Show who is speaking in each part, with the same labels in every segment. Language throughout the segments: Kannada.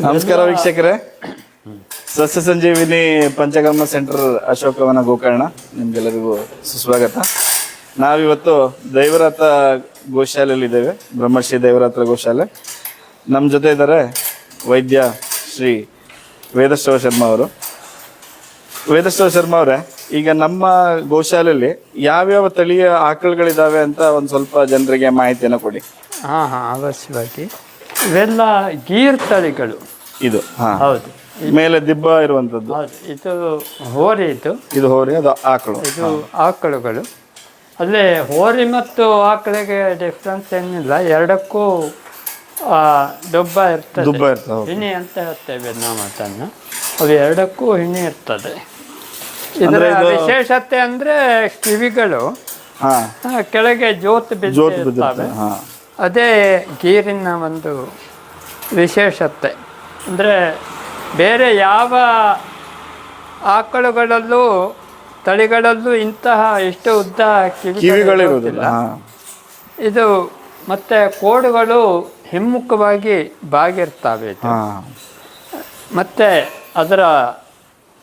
Speaker 1: ನಮಸ್ಕಾರ ವೀಕ್ಷಕರೇ. ಸಸ್ಯ ಸಂಜೀವಿನಿ ಪಂಚಕರ್ಮ ಸೆಂಟರ್ ಅಶೋಕವನ ಗೋಕರ್ಣ. ನಿಮ್ಗೆಲ್ಲರಿಗೂ ಸುಸ್ವಾಗತ. ನಾವಿವತ್ತು ದೈವರಾತ್ರ ಗೋಶಾಲೆಯಲ್ಲಿ ಇದ್ದೇವೆ. ಬ್ರಹ್ಮಶ್ರೀ ದೈವರಾತ್ರ ಗೋಶಾಲೆ. ನಮ್ಮ ಜೊತೆ ಇದ್ದಾರೆ ವೈದ್ಯ ಶ್ರೀ ವೇದಶ್ರವ ಶರ್ಮಾ ಅವರು. ವೇದಶ್ರವ ಶರ್ಮಾ ಅವರೇ ಈಗ ನಮ್ಮ ಗೋಶಾಲೆಯಲ್ಲಿ ಯಾವ್ಯಾವ ತಳಿಯ ಆಕಳುಗಳಿದ್ದಾವೆ ಅಂತ ಒಂದು ಸ್ವಲ್ಪ ಜನರಿಗೆ ಮಾಹಿತಿಯನ್ನು ಕೊಡಿ.
Speaker 2: ಹಾಂ ಹಾಂ ಅವಶ್ಯವಾಗಿ ಇವೆಲ್ಲ ಗೀರ್ ತಳಿಗಳು.
Speaker 1: ಇದು.
Speaker 2: ಹೌದು.
Speaker 1: ಮೇಲೆ ದಿಬ್ಬ ಇರುವಂತದ್ದು
Speaker 2: ಹೌದು. ಇದು ಹೋರಿ ಇದು.
Speaker 1: ಇದು ಹೋರಿ ಅದು ಆಕಳು.
Speaker 2: ಇದು ಆಕಳುಗಳು. ಅಲ್ಲೇ ಹೋರಿ ಮತ್ತು ಆಕಳಿಗೆ ಡಿಫ್ರೆನ್ಸ್ ಏನಿಲ್ಲ. ಎರಡಕ್ಕೂ ಆ, ದುಬ್ಬ ಇರ್ತದೆ.
Speaker 1: ದುಬ್ಬ ಇರ್ತದೆ.
Speaker 2: ಹಿಣಿ ಅಂತ ಹೇಳ್ತೇವೆ ನಾವು ಅದನ್ನು. ಅದು ಎರಡಕ್ಕೂ ಹಿಣಿ ಇರ್ತದೆ. ಇದರ ವಿಶೇಷತೆ ಅಂದ್ರೆ ಕಿವಿಗಳು. ಕೆಳಗೆ ಜೋತ್
Speaker 1: ಬಿದ್ದು
Speaker 2: ಬಿದ್ದಿರ್ತವೆ
Speaker 1: ಬಿದ್ದಿರ್ತವೆ. ಹಾ.
Speaker 2: ಅದೇ ಗೀರಿನ ಒಂದು ವಿಶೇಷತೆ. ಅಂದರೆ ಬೇರೆ ಯಾವ ಆಕಳುಗಳಲ್ಲೂ ತಳಿಗಳಲ್ಲೂ ಇಂತಹ ಇಷ್ಟು ಉದ್ದ ಕಿವಿಗಳು
Speaker 1: ಕಿವಿಗಳಿರುವುದಿಲ್ಲ.
Speaker 2: ಇರೋದಿಲ್ಲ. ಇದು ಮತ್ತೆ ಕೋಡುಗಳು ಹಿಮ್ಮುಖವಾಗಿ ಬಾಗಿರ್ತವೆ ಮತ್ತು ಅದರ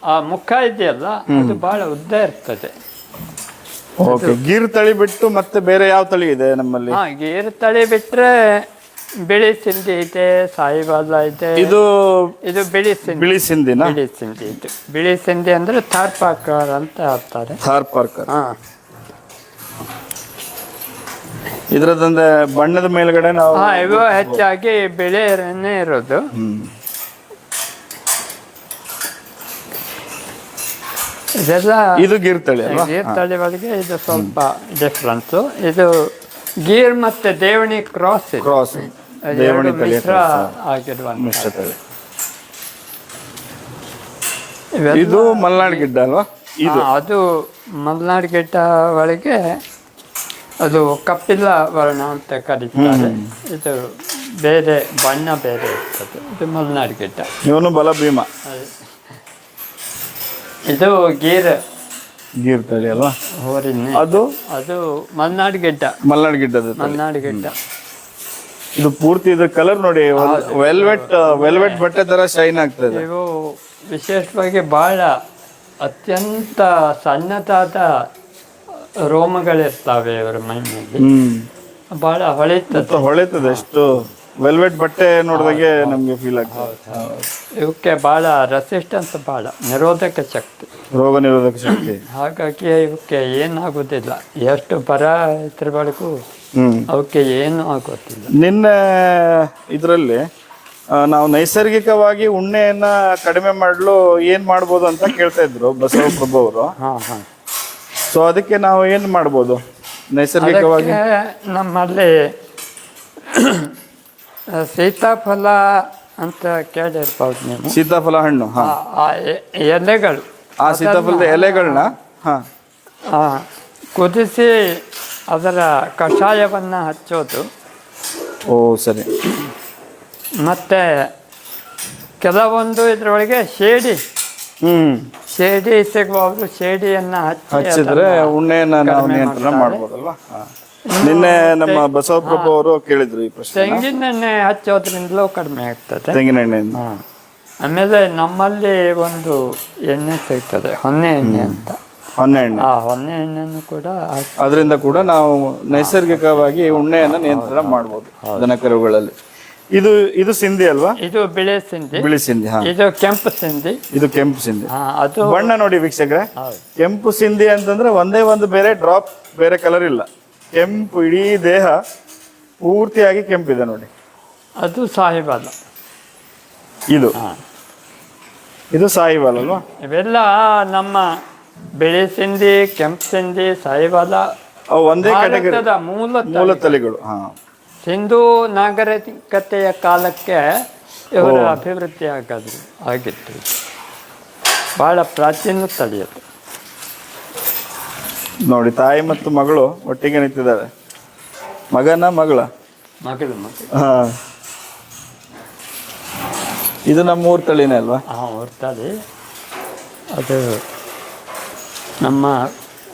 Speaker 2: ಆ ಮುಖ ಇದೆಯಲ್ಲ ಅದು ಬಹಳ ಉದ್ದ ಇರ್ತದೆ.
Speaker 1: ಓಕೆ ಗೀರ್ ತಳಿ ಬಿಟ್ಟು ಮತ್ತೆ ಬೇರೆ ಯಾವ ತಳಿ ಇದೆ ನಮ್ಮಲ್ಲಿ?
Speaker 2: ಗೀರ್ ಗೀರು ತಳಿ ಬಿಟ್ರೆ ಬಿಳಿ ಸಿಂಧಿ ಐತೆ ಸಾಯಿಬಾಲ ಐತೆ.
Speaker 1: ಇದು
Speaker 2: ಇದು ಬಿಳಿ ಸಿಂಧಿ.
Speaker 1: ಬಿಳಿ ಸಿಂಧಿನ?
Speaker 2: ಬಿಳಿ ಸಿಂಧಿ ಐತೆ ಬಿಳಿ ಸಿಂಧಿ ಅಂದ್ರೆ ಥಾರ್ ಪಾರ್ಕರ್ ಅಂತ ಹಾಕ್ತಾರೆ
Speaker 1: ಥಾರ್ ಪಾರ್ಕರ್
Speaker 2: ಹಾ.
Speaker 1: ಇದ್ರದಂದ್ರೆ ಬಣ್ಣದ ಮೇಲ್ಗಡೆ ನಾವು
Speaker 2: ಹಾ ಇವು ಹೆಚ್ಚಾಗಿ ಬಿಳಿನೇ ಇರೋದು. ಇದೆಲ್ಲ
Speaker 1: ಇದು ಗೀರ್ ತಳಿ ಅಲ್ವಾ?
Speaker 2: ಗೀರ್ ತಳಿ ಒಳಗೆ ಇದು ಸ್ವಲ್ಪ ಡಿಫ್ರೆನ್ಸ್ ಇದು ಗೀರ್ ಮತ್ತೆ ದೇವಣಿ ಕ್ರಾಸ್
Speaker 1: ಕ್ರಾಸ್ ದೇವಣಿ
Speaker 2: ಮಿಶ್ರ.
Speaker 1: ತಳಿ.
Speaker 2: ಇವೆಲ್ಲ
Speaker 1: ಇದು ಮಲ್ನಾಡ್ ಗಿಡ್ಡ ಅಲ್ವಾ? ಇದು.
Speaker 2: ಅದು ಮಲ್ನಾಡ್ ಗಿಡ್ಡ ಒಳಗೆ ಅದು ಕಪ್ಪಿಲ್ಲ ವರ್ಣ ಅಂತ ಕರೀತಾರೆ. ಇದು ಬೇರೆ ಬಣ್ಣ ಬೇರೆ ಇರ್ತದೆ. ಇದು ಮಲ್ನಾಡ್ ಗಿಡ್ಡ.
Speaker 1: ಇವನು ಬಲ ಭೀಮ
Speaker 2: ಇದು ಗೀರ್.
Speaker 1: ಗೀರ್ ತಳಿ ಅಲ್ವಾ?
Speaker 2: ಹೋರಿನೇ.
Speaker 1: ಅದು?
Speaker 2: ಅದು ಮಲ್ನಾಡ್ ಗಿಡ್ಡ.
Speaker 1: ಮಲ್ನಾಡ್ ಗಿಡ್ಡದ
Speaker 2: ಮಲ್ನಾಡ್ ಗಿಡ್ಡ.
Speaker 1: ಇದು ಪೂರ್ತಿ ಇದು ಕಲರ್ ನೋಡಿ ವೆಲ್ವೆಟ್ ವೆಲ್ವೆಟ್ ಬಟ್ಟೆ ತರ ಶೈನ್ ಆಗ್ತದೆ
Speaker 2: ಇವು ವಿಶೇಷವಾಗಿ ಬಹಳ ಅತ್ಯಂತ ಸಣ್ಣದಾದ ರೋಮಗಳಿರ್ತಾವೆ ಇವರ ಮೈನಲ್ಲಿ
Speaker 1: ಹ್ಮ್.
Speaker 2: ಬಹಳ ಹೊಳಿತದೆ.
Speaker 1: ಹೊಳಿತದೆ ಎಷ್ಟು ವೆಲ್ವೆಟ್ ಬಟ್ಟೆ ನೋಡಿದಾಗೆ ನಮಗೆ ಫೀಲ್ ಆಗ್ತದೆ.
Speaker 2: ಇವಕ್ಕೆ ಬಹಳ ರೆಸಿಸ್ಟೆನ್ಸ್ ಭಾಳ ನಿರೋಧಕ ಶಕ್ತಿ.
Speaker 1: ರೋಗ ನಿರೋಧಕ ಶಕ್ತಿ.
Speaker 2: ಹಾಗಾಗಿ ಇವಕ್ಕೆ ಏನಾಗೋದಿಲ್ಲ ಎಷ್ಟು ಬರ ಇದ್ರ ಬಳಿಗೂ ಅವಕ್ಕೆ ಏನು ಆಗೋದಿಲ್ಲ.
Speaker 1: ನಿನ್ನೆ ಇದರಲ್ಲಿ ನಾವು ನೈಸರ್ಗಿಕವಾಗಿ ಉಣ್ಣೆಯನ್ನ ಕಡಿಮೆ ಮಾಡಲು ಏನ್ ಮಾಡ್ಬೋದು ಅಂತ ಕೇಳ್ತಾ ಇದ್ರು ಬಸವಪ್ರಭು ಅವರು.
Speaker 2: ಹಾಂ ಹಾಂ.
Speaker 1: ಸೊ ಅದಕ್ಕೆ ನಾವು ಏನ್ ಮಾಡ್ಬೋದು? ನೈಸರ್ಗಿಕವಾಗಿ?
Speaker 2: ನಮ್ಮಲ್ಲಿ ಸೀತಾಫಲ ಅಂತ ಕೇಳಿರ್ಬೋದು ನೀವು.
Speaker 1: ಸೀತಾಫಲ ಹಣ್ಣು ಹಾ.
Speaker 2: ಆ- ಎ- ಎಲೆಗಳು.
Speaker 1: ಆ ಸೀತಾಫಲದ ಎಲೆಗಳನ್ನ ಹಾ.
Speaker 2: ಆ, ಕುದಿಸಿ ಅದರ ಕಷಾಯವನ್ನ ಹಚ್ಚೋದು.
Speaker 1: ಓ ಸರಿ.
Speaker 2: ಮತ್ತೆ ಕೆಲವೊಂದು ಇದರೊಳಗೆ ಶೇಡಿ.
Speaker 1: ಹ್ಮ್.
Speaker 2: ಶೇಡಿ ಸಿಗುವವರು ಶೇಡಿಯನ್ನ ಹಚ್ಚಿ
Speaker 1: ಹಚ್ಚಿದ್ರೆ
Speaker 2: ಅದನ್ನ
Speaker 1: ಉಣ್ಣೆಯನ್ನ ನಾವು
Speaker 2: ಕಡಿಮೆ
Speaker 1: ನಿಯಂತ್ರಣ
Speaker 2: ಮಾಡ್ತಾರೆ.
Speaker 1: ಮಾಡ್ಬೋದಲ್ವಾ? ಹಾ. ನಿನ್ನೆ ನಮ್ಮ ಬಸವಪ್ರಭು ಅವರು ಕೇಳಿದ್ರು ಈ ಪ್ರಶ್ನೆ.
Speaker 2: ತೆಂಗಿನೆಣ್ಣೆ ಹಚ್ಚೋದ್ರಿಂದಲೂ ಕಡಿಮೆ ಆಗ್ತದೆ.
Speaker 1: ತೆಂಗಿನ ಎಣ್ಣೆಯಿಂದ
Speaker 2: ಆಮೇಲೆ ನಮ್ಮಲ್ಲಿ ಒಂದು ಎಣ್ಣೆ ಸಿಗ್ತದೆ ಹೊನ್ನೆ ಎಣ್ಣೆ ಅಂತ.
Speaker 1: ಹೊನ್ನೆ ಎಣ್ಣೆ.
Speaker 2: ಆ ಹೊನ್ನೆ ಎಣ್ಣೆನೂ ಕೂಡ ಹಾಕಿ
Speaker 1: ಅದರಿಂದ ಕೂಡ ನಾವು ನೈಸರ್ಗಿಕವಾಗಿ ಉಣ್ಣೆಯನ್ನ ನಿಯಂತ್ರಣ ಮಾಡಬಹುದು ದನ ಕರುಗಳಲ್ಲಿ ಇದು ಇದು ಸಿಂಧಿ ಅಲ್ವಾ?
Speaker 2: ಇದು ಬಿಳಿ ಸಿಂಧಿ.
Speaker 1: ಬಿಳಿ ಸಿಂಧಿ ಹಾ.
Speaker 2: ಇದು ಕೆಂಪು ಸಿಂಧಿ.
Speaker 1: ಇದು ಕೆಂಪು ಸಿಂಧಿ.
Speaker 2: ಅದು
Speaker 1: ಬಣ್ಣ ನೋಡಿ ವೀಕ್ಷಕರೇ. ಕೆಂಪು ಸಿಂಧಿ ಅಂತಂದ್ರೆ ಒಂದೇ ಒಂದು ಬೇರೆ ಡ್ರಾಪ್ ಬೇರೆ ಕಲರ್ ಇಲ್ಲ. ಕೆಂಪು ಇಡೀ ದೇಹ ಪೂರ್ತಿಯಾಗಿ ಕೆಂಪಿದೆ ನೋಡಿ.
Speaker 2: ಅದು ಸಾಹಿಬಾಲ
Speaker 1: ಇದು. ಇದು ಸಾಹಿಬಾಲ ಅಲ್ವಾ?
Speaker 2: ಇವೆಲ್ಲ ನಮ್ಮ ಬಿಳಿ ಸಿಂಧಿ ಕೆಂಪು ಸಿಂಧಿ ಸಾಹಿಬಾಲ
Speaker 1: ಒಂದೇ
Speaker 2: ಮೂಲ
Speaker 1: ಮೂಲ ತಲೆಗಳು
Speaker 2: ಸಿಂಧೂ ನಾಗರಿಕತೆಯ ಕಾಲಕ್ಕೆ ಇವರು ಅಭಿವೃದ್ಧಿ ಆಗೋದು ಆಗಿತ್ತು. ಬಹಳ ಪ್ರಾಚೀನ ತಳಿ ಅದು.
Speaker 1: ನೋಡಿ ತಾಯಿ ಮತ್ತು ಮಗಳು ಒಟ್ಟಿಗೆ ನಿಂತಿದ್ದಾರೆ. ಮಗನ ಮಗಳ? ಹಾ. ಇದು ನಮ್ಮ ಊರ್ ತಳಿನೇ ಅಲ್ವಾ?
Speaker 2: ಹೊರ್ತದೆ ಅದು ನಮ್ಮ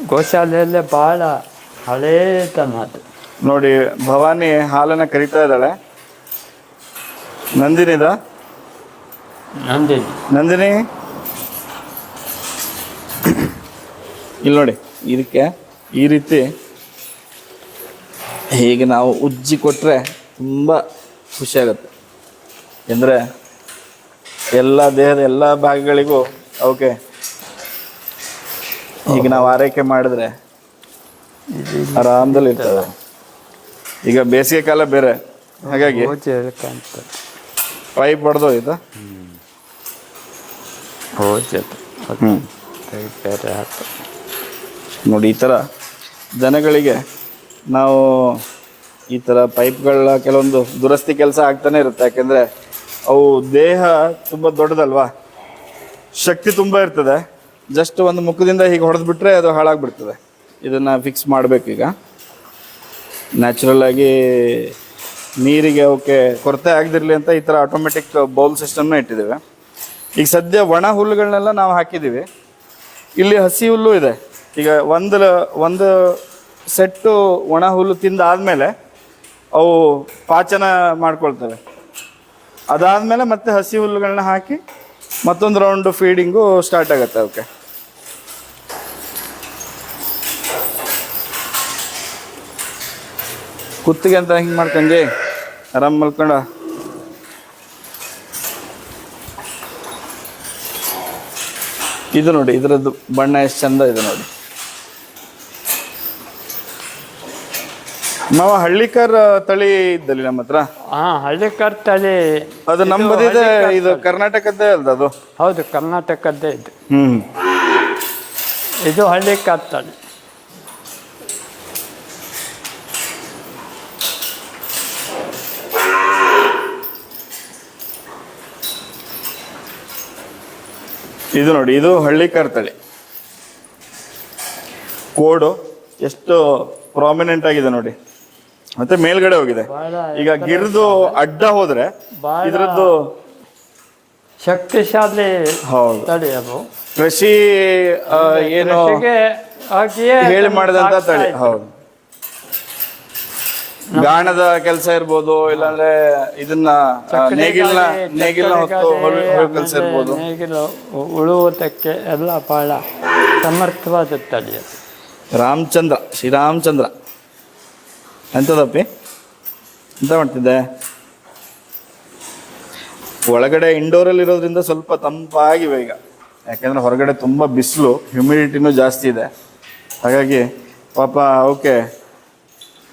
Speaker 2: ಗೋಶಾಲೆಯಲ್ಲೇ ಬಹಳ ಹಳೇತನ ಅದು
Speaker 1: ನೋಡಿ ಭವಾನಿ ಹಾಲನ್ನ ಕರಿತಾ ಇದ್ದಾಳೆ. ನಂದಿನಿದ?
Speaker 2: ನಂದಿನಿ.
Speaker 1: ನಂದಿನಿ? ಇಲ್ಲಿ ನೋಡಿ. ಇದಕ್ಕೆ ಈ ರೀತಿ ಹೀಗೆ ನಾವು ಉಜ್ಜಿ ಕೊಟ್ಟರೆ ತುಂಬ ಖುಷಿಯಾಗುತ್ತೆ ಅಂದರೆ ಎಲ್ಲ ದೇಹದ ಎಲ್ಲ ಭಾಗಗಳಿಗೂ ಓಕೆ. ಈಗ ನಾವು ಆರೈಕೆ ಮಾಡಿದ್ರೆ ಆರಾಮದಲ್ಲಿ ಇರ್ತದೆ. ಈಗ ಬೇಸಿಗೆ ಕಾಲ ಬೇರೆ. ಹಾಗಾಗಿ ಪೈಪ್ ಹೊಡೆದೋಯ್ತಾ
Speaker 2: ಹೋಜಿ ಅದು ಅದು
Speaker 1: ಹ್ಮ್.
Speaker 2: ಬೇರೆ ಹಾಕ
Speaker 1: ನೋಡಿ, ಈ ಥರ ಜನಗಳಿಗೆ ನಾವು ಈ ಥರ ಪೈಪ್ಗಳ ಕೆಲವೊಂದು ದುರಸ್ತಿ ಕೆಲಸ ಆಗ್ತಾನೆ ಇರುತ್ತೆ. ಯಾಕೆಂದರೆ ಅವು ದೇಹ ತುಂಬ ದೊಡ್ಡದಲ್ವಾ? ಶಕ್ತಿ ತುಂಬ ಇರ್ತದೆ. ಜಸ್ಟ್ ಒಂದು ಮುಖದಿಂದ ಹೀಗೆ ಹೊಡೆದ್ಬಿಟ್ರೆ ಅದು ಹಾಳಾಗ್ಬಿಡ್ತದೆ. ಇದನ್ನು ಫಿಕ್ಸ್ ಮಾಡಬೇಕೀಗ. ನ್ಯಾಚುರಲ್ ಆಗಿ ನೀರಿಗೆ ಅವಕ್ಕೆ ಕೊರತೆ ಆಗದಿರಲಿ ಅಂತ ಈ ಥರ ಆಟೋಮೆಟಿಕ್ ಬೌಲ್ ಸಿಸ್ಟಮ್ನ ಇಟ್ಟಿದ್ದೇವೆ. ಈಗ ಸದ್ಯ ಒಣ ಹುಲ್ಲುಗಳನ್ನೆಲ್ಲ ನಾವು ಹಾಕಿದ್ದೀವಿ. ಇಲ್ಲಿ ಹಸಿ ಹುಲ್ಲು ಇದೆ. ಈಗ ಒಂದು ಒಂದು ಸೆಟ್ಟು ಒಣ ಹುಲ್ಲು ತಿಂದಾದಮೇಲೆ ಅವು ಪಾಚನ ಮಾಡ್ಕೊಳ್ತವೆ. ಅದಾದಮೇಲೆ ಮತ್ತೆ ಹಸಿ ಹುಲ್ಲುಗಳನ್ನ ಹಾಕಿ ಮತ್ತೊಂದು ರೌಂಡು ಫೀಡಿಂಗು ಸ್ಟಾರ್ಟ್ ಆಗುತ್ತೆ ಅವಕ್ಕೆ ಕುತ್ತಿಗೆ ಅಂತ ಹಿಂಗೆ ಮಾಡ್ಕೊಂಡಿ ಆರಾಮ್ ಮಲ್ಕೊಂಡ? ಇದು ನೋಡಿ, ಇದರದ್ದು ಬಣ್ಣ ಎಷ್ಟು ಚಂದ ಇದೆ ನೋಡಿ. ಮಾವ ಹಳ್ಳಿಕರ್ ತಳಿ ಇದ್ದಲ್ಲಿ ನಮ್ಮ ಹತ್ರ.
Speaker 2: ಹಾ ಹಳ್ಳಿಕರ್ ತಳಿ.
Speaker 1: ಅದು ನಮ್ಮ ಬದಿದೆ ಇದು ಕರ್ನಾಟಕದ್ದೇ ಅಲ್ದ ಅದು?
Speaker 2: ಹೌದು ಕರ್ನಾಟಕದ್ದೇ ಇದೆ.
Speaker 1: ಹ್ಮ್.
Speaker 2: ಇದು ಹಳ್ಳಿಕರ್ ತಳಿ.
Speaker 1: ಇದು ನೋಡಿ ಇದು ಹಳ್ಳಿಕರ್ ತಳಿ. ಕೋಡು ಎಷ್ಟು ಪ್ರಾಮಿನೆಂಟ್ ಆಗಿದೆ ನೋಡಿ. ಮತ್ತೆ ಮೇಲ್ಗಡೆ ಹೋಗಿದೆ. ಈಗ ಗಿರ್ದು ಅಡ್ಡ ಹೋದ್ರೆ ಇದ್ರದ್ದು
Speaker 2: ಶಕ್ತಿಶಾಲಿ
Speaker 1: ಹೌದು.
Speaker 2: ತಳಿ ಅದು.
Speaker 1: ಕೃಷಿ ಏನು ಹೇಳಿ ಮಾಡಿದಂತ ತಳಿ ಹೌದು. ಗಾಣದ ಕೆಲಸ ಇರ್ಬೋದು ಇಲ್ಲಾಂದ್ರೆ ಇದನ್ನ ನೇಗಿಲ್ನ ನೇಗಿಲ್ನ ಹೊತ್ತು ಕೆಲಸ ಇರ್ಬೋದು.
Speaker 2: ನೇಗಿಲು ಉಳುವುದಕ್ಕೆ ಎಲ್ಲ ಬಹಳ ಸಮರ್ಥವಾದ ತಳಿ
Speaker 1: ರಾಮಚಂದ್ರ ಶ್ರೀರಾಮಚಂದ್ರ. ಎಂತದಪ್ಪಿ ಎಂತ ಮಾಡ್ತಿದ್ದೆ? ಒಳಗಡೆ ಇಂಡೋರಲ್ಲಿ ಇರೋದ್ರಿಂದ ಸ್ವಲ್ಪ ತಂಪಾಗಿವೆ ಈಗ. ಯಾಕೆಂದರೆ ಹೊರಗಡೆ ತುಂಬ ಬಿಸಿಲು ಹ್ಯುಮಿಡಿಟಿನೂ ಜಾಸ್ತಿ ಇದೆ. ಹಾಗಾಗಿ ಪಾಪ, ಓಕೆ,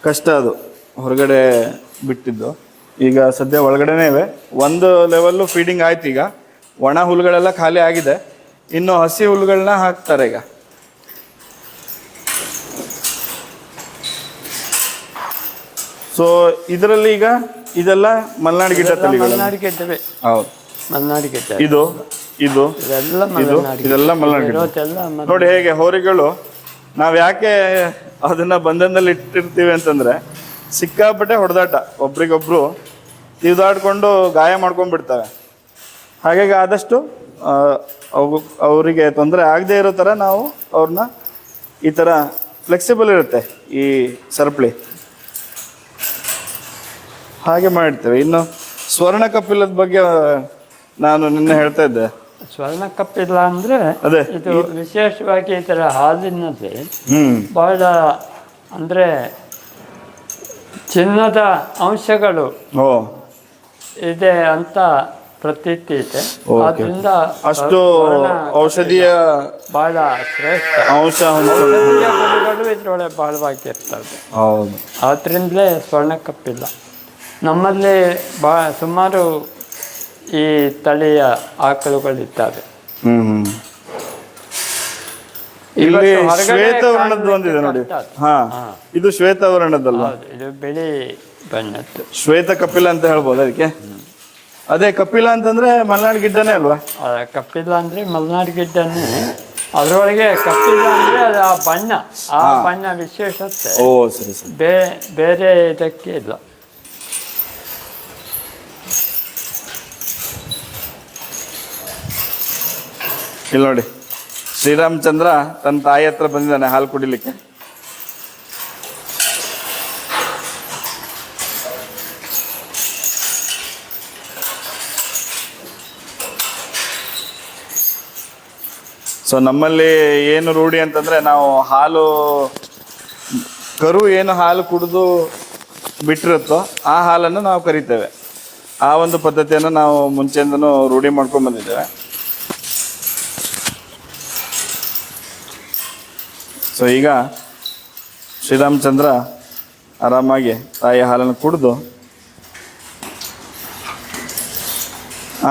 Speaker 1: ಕಷ್ಟ ಅದು. ಹೊರಗಡೆ ಬಿಟ್ಟಿದ್ದು. ಈಗ ಸದ್ಯ ಒಳಗಡೆನೇ ಇವೆ. ಒಂದು ಲೆವೆಲ್ಲು ಫೀಡಿಂಗ್ ಆಯ್ತು ಈಗ. ಒಣ ಹುಲ್ಲುಗಳೆಲ್ಲ ಖಾಲಿ ಆಗಿದೆ. ಇನ್ನು ಹಸಿ ಹುಲ್ಲುಗಳನ್ನ ಹಾಕ್ತಾರೆ ಈಗ. ಸೊ ಇದರಲ್ಲಿ ಈಗ ಇದೆಲ್ಲ ಮಲ್ನಾಡ್ ಗಿಡ್ಡ ತಳಿಗಳು.
Speaker 2: ಮಲೆನಾಡು ಗೆಡ್ಡೆ
Speaker 1: ಹೌದು.
Speaker 2: ಮಲೆನಾಡು ಗೆಡ್ಡೆ.
Speaker 1: ಇದು ಇದು
Speaker 2: ಇದೆಲ್ಲ
Speaker 1: ಇದು
Speaker 2: ಮಲೆನಾಡು
Speaker 1: ಇದೆಲ್ಲ ಮಲೆನಾಡು ಗಿಡ್ಡ.
Speaker 2: ಇರೋದೆಲ್ಲ ಮಲೆ-
Speaker 1: ನೋಡಿ ಹೇಗೆ ಹೋರಿಗಳು ನಾವು ಯಾಕೆ ಅದನ್ನ ಬಂಧನದಲ್ಲಿ ಇಟ್ಟಿರ್ತೀವಿ ಅಂತಂದ್ರೆ ಸಿಕ್ಕಾಪಟ್ಟೆ ಹೊಡೆದಾಟ. ಒಬ್ರಿಗೊಬ್ರು ತಿವಿದಾಡ್ಕೊಂಡು ಗಾಯ ಮಾಡ್ಕೊಂಡ್ಬಿಡ್ತವೆ ಹಾಗಾಗಿ ಆದಷ್ಟು ಆ, ಅವು ಅವರಿಗೆ ತೊಂದರೆ ಆಗದೆ ಇರೋ ಥರ ನಾವು ಅವ್ರನ್ನ ಈ ಥರ ಫ್ಲೆಕ್ಸಿಬಲ್ ಇರುತ್ತೆ ಈ ಸರಪಳಿ. ಹಾಗೆ ಮಾಡ್ತೇವೆ. ಇನ್ನು ಸ್ವರ್ಣ ಕಪಿಲದ ಬಗ್ಗೆ ನಾನು ನಿನ್ನೆ ಹೇಳ್ತಾ ಇದ್ದೆ.
Speaker 2: ಸ್ವರ್ಣ ಕಪ್ಪಿಲ್ಲ ಅಂದ್ರೆ
Speaker 1: ಅದೇ.
Speaker 2: ಇದು ವಿಶೇಷವಾಗಿ ಈ ಹಾಲಿನಲ್ಲಿ
Speaker 1: ಹ್ಮ್.
Speaker 2: ಬಹಳ ಅಂದ್ರೆ ಚಿನ್ನದ ಅಂಶಗಳು
Speaker 1: ಓ.
Speaker 2: ಇದೆ ಅಂತ ಪ್ರತೀತಿ ಇದೆ. ಆದ್ರಿಂದ
Speaker 1: ಅಷ್ಟು ಔಷಧೀಯ
Speaker 2: ಬಹಳ ಶ್ರೇಷ್ಠ.
Speaker 1: ಅಂಶ
Speaker 2: ಬಹಳವಾಗಿ ಇರ್ತದೆ ಇದರೊಳಗೆ ಬಹಳವಾಗಿರ್ತವೆ ಆದ್ರಿಂದಲೇ ಸ್ವರ್ಣ ಕಪ್ಪಿಲ್ಲ ನಮ್ಮಲ್ಲಿ ಬಾ ಸುಮಾರು ಈ ತಳಿಯ ಆಕಳುಗಳಿದ್ದಾವೆ.
Speaker 1: ಇಲ್ಲಿ ಶ್ವೇತವರ್ಣದ್ದು ಒಂದಿದೆ ನೋಡಿ. ಹಾ. ಇದು ಶ್ವೇತವರ್ಣದ್ದಲ್ಲ
Speaker 2: ಇದು ಬಿಳಿ ಬಣ್ಣದ್ದು.
Speaker 1: ಶ್ವೇತ ಕಪಿಲ ಅಂತ ಹೇಳ್ಬೋದು ಅದಕ್ಕೆ? ಅದೇ ಕಪಿಲ ಅಂತಂದ್ರೆ ಮಲ್ನಾಡ್ ಗಿಡ್ಡನೇ ಅಲ್ವಾ?
Speaker 2: ಕಪಿಲ ಅಂದ್ರೆ ಮಲ್ನಾಡ್ ಗಿಡ್ಡನೇ. ಅದರೊಳಗೆ ಕಪಿಲ ಅಂದ್ರೆ ಅದು ಆ ಬಣ್ಣ ಆ ಬಣ್ಣ ವಿಶೇಷತೆ.
Speaker 1: ಓ ಸರಿ ಸರಿ.
Speaker 2: ಬೇ ಬೇರೆ ಇದಕ್ಕೆ ಇಲ್ಲ.
Speaker 1: ಇಲ್ಲಿ ನೋಡಿ. ಶ್ರೀರಾಮಚಂದ್ರ ತನ್ನ ತಾಯಿ ಹತ್ರ ಬಂದಿದ್ದಾನೆ ಹಾಲು ಕುಡಿಲಿಕ್ಕೆ. ಸೊ ನಮ್ಮಲ್ಲಿ ಏನು ರೂಢಿ ಅಂತಂದ್ರೆ ನಾವು ಹಾಲು, ಕರು ಏನು ಹಾಲು ಕುಡಿದು ಬಿಟ್ಟಿರುತ್ತೋ ಆ ಹಾಲನ್ನು ನಾವು ಕರಿತೇವೆ. ಆ ಒಂದು ಪದ್ಧತಿಯನ್ನು ನಾವು ಮುಂಚೆಯಿಂದನೂ ರೂಢಿ ಮಾಡ್ಕೊಂಡು ಬಂದಿದ್ದೇವೆ. ಸೊ ಈಗ ಶ್ರೀರಾಮಚಂದ್ರ ಆರಾಮಾಗಿ ತಾಯಿ ಹಾಲನ್ನು ಕುಡಿದು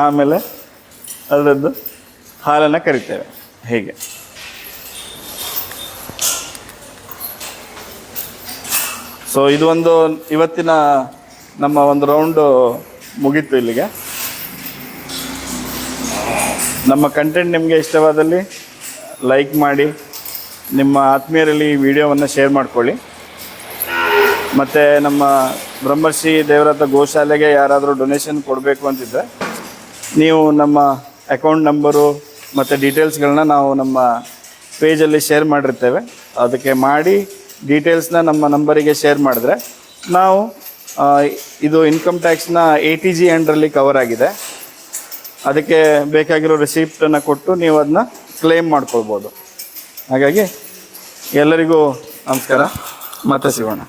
Speaker 1: ಆಮೇಲೆ ಅದರದ್ದು ಹಾಲನ್ನು ಕರಿತೇವೆ. ಹೀಗೆ. ಸೊ ಇದು ಒಂದು ಇವತ್ತಿನ ನಮ್ಮ ಒಂದು ರೌಂಡು ಮುಗೀತು ಇಲ್ಲಿಗೆ. ನಮ್ಮ ಕಂಟೆಂಟ್ ನಿಮಗೆ ಇಷ್ಟವಾದಲ್ಲಿ ಲೈಕ್ ಮಾಡಿ ನಿಮ್ಮ ಆತ್ಮೀಯರಲ್ಲಿ ಈ ವಿಡಿಯೋವನ್ನು ಶೇರ್ ಮಾಡಿಕೊಳ್ಳಿ. ಮತ್ತು ನಮ್ಮ ಬ್ರಹ್ಮಶ್ರೀ ದೇವರಥ ಗೋಶಾಲೆಗೆ ಯಾರಾದರೂ ಡೊನೇಷನ್ ಕೊಡಬೇಕು ಅಂತಿದ್ದರೆ ನೀವು ನಮ್ಮ ಅಕೌಂಟ್ ನಂಬರು ಮತ್ತು ಡೀಟೇಲ್ಸ್ಗಳನ್ನ ನಾವು ನಮ್ಮ ಪೇಜಲ್ಲಿ ಶೇರ್ ಮಾಡಿರ್ತೇವೆ. ಅದಕ್ಕೆ ಮಾಡಿ ಡೀಟೇಲ್ಸ್ನ ನಮ್ಮ ನಂಬರಿಗೆ ಶೇರ್ ಮಾಡಿದ್ರೆ ನಾವು ಇದು ಇನ್ಕಮ್ ಟ್ಯಾಕ್ಸ್ನ ಎ ಟಿ ಜಿ ಅಂಡ್ರಲ್ಲಿ ಕವರ್ ಆಗಿದೆ. ಅದಕ್ಕೆ ಬೇಕಾಗಿರೋ ರಿಸಿಪ್ಟನ್ನು ಕೊಟ್ಟು ನೀವು ಅದನ್ನ ಕ್ಲೇಮ್ ಮಾಡ್ಕೊಳ್ಬೋದು. ಹಾಗಾಗಿ ಎಲ್ಲರಿಗೂ ನಮಸ್ಕಾರ. ಮತ್ತೆ ಸಿಗೋಣ.